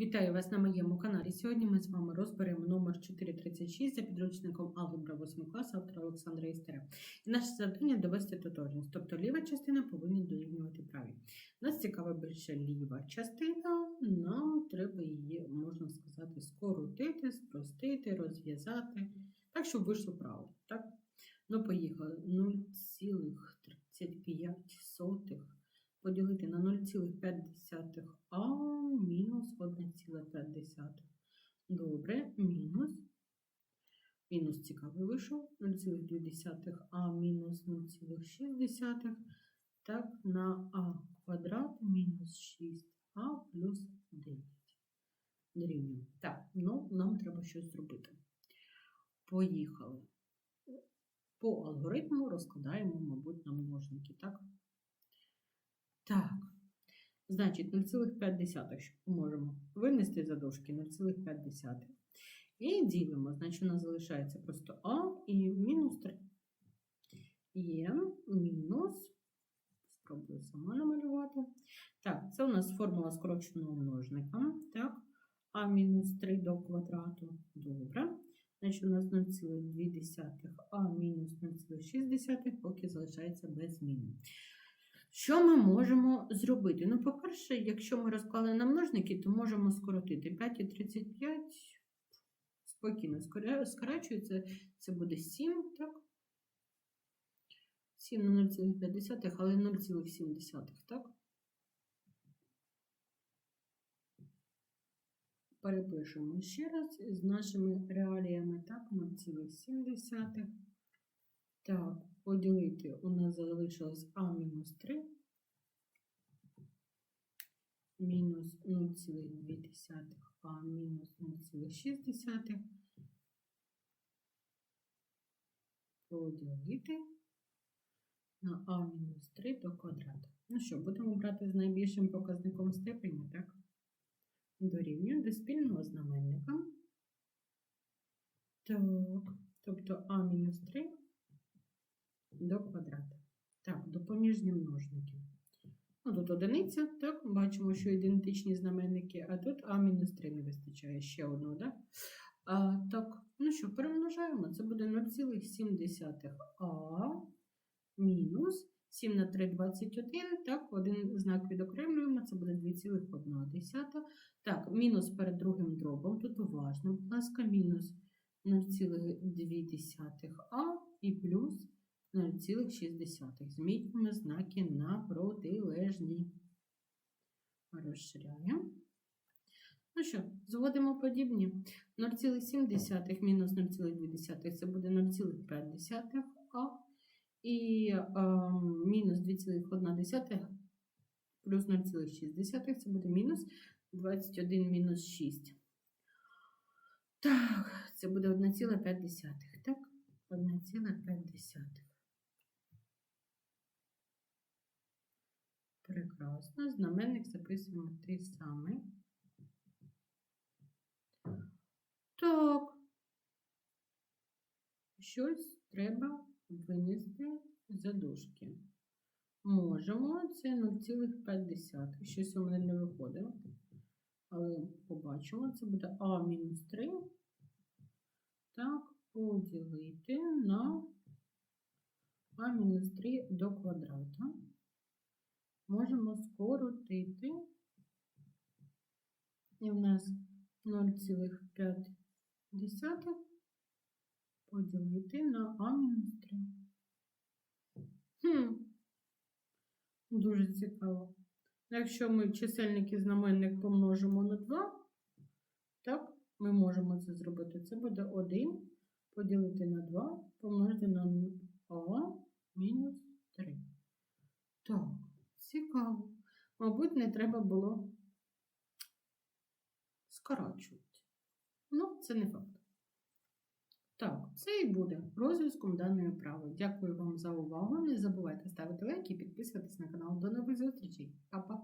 Вітаю вас на моєму каналі. Сьогодні ми з вами розберемо номер 436 за підручником Алгебра 8 класу автора Олександра Істера. І наше завдання довести тотожність, тобто ліва частина повинна дорівнювати правій. Нас цікава більше ліва частина, нам треба її, можна сказати, скоротити, спростити, розв'язати, так, щоб вийшло правильно. Так? Ну, поїхали. 0,35 поділити на 0,5 а мінус 1,5. Добре, мінус. Мінус цікавий вийшов. 0,2 а мінус 0,6. Так, на а квадрат мінус 6а плюс 9. Дорівнює. Так, ну, нам треба щось зробити. Поїхали. По алгоритму розкладаємо, мабуть, на множники, так? Так, значить, 0,5 що можемо винести за дошки 0,5. І ділимо, значить, у нас залишається просто А і мінус 3. Є мінус, спробую сама намалювати. Так, це у нас формула скороченого множника. Так, А мінус 3 до квадрату. Добре. Значить, у нас 0,2 А мінус 0,6, поки залишається без зміни. Що ми можемо зробити? Ну, по-перше, якщо ми розклали на множники, то можемо скоротити 5 і 35. Спокійно скорачується, це буде 7, так? 7 на 0,5, але 0,7, так? Перепишемо ще раз з нашими реаліями, так, 0,7. Так, поділити у нас залишилось А мінус 3, мінус 0,2 А мінус 0,6. Поділити на А мінус 3 до квадрату. Ну що, будемо брати з найбільшим показником степені, так? Дорівнює до спільного знаменника. Так, тобто А мінус 3 до квадрата. Так, допоміжні множники. Ну, тут одиниця, так, бачимо, що ідентичні знаменники, а тут А-3 не вистачає ще одного, так? А, так, ну що, перемножаємо. Це буде 0,7 А мінус 7 на 3 21. Так, один знак відокремлюємо, це буде 2,1. Так, мінус перед другим дробом. Тут уважно, будь ласка, мінус 0,2 А і плюс 0,6. Змінюємо знаки на протилежні. Розширяємо. Ну що, зводимо подібні. 0,7 мінус 0,2 це буде 0,5 А. І е, мінус 2,1 плюс 0,6 це буде мінус 21 мінус 6. Так, це буде 1,5. Так, 1,5. Прекрасно. Знаменник записуємо той самий. Так. Щось треба винести за дужки. Можемо, це 0,5. Щось у мене не виходить. Але побачимо, це буде А-3. Так, поділити на А-3 до квадрата можемо скоротити. І в нас 0,5 поділити на А-3. Хм, дуже цікаво. Якщо ми чисельник і знаменник помножимо на 2, так, ми можемо це зробити. Це буде 1 поділити на 2, помножити на А мінус 3. Так. Цікаво. Мабуть, не треба було скорочувати. Ну, це не факт. Так, це і буде розв'язком даної вправи. Дякую вам за увагу. Не забувайте ставити лайки і підписуватись на канал. До нових зустрічей. Па-па!